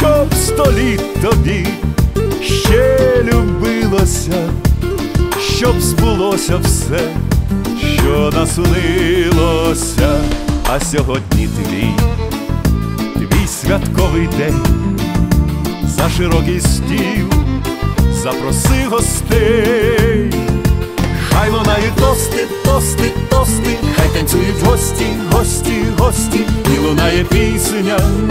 щоб століт тобі ще любилося, щоб збулося все, що наснилося, а сьогодні твій, твій святковий день, за широкий стіл, запроси гостей, хай лунають тости, тости, тости, хай танцюють гості, гості,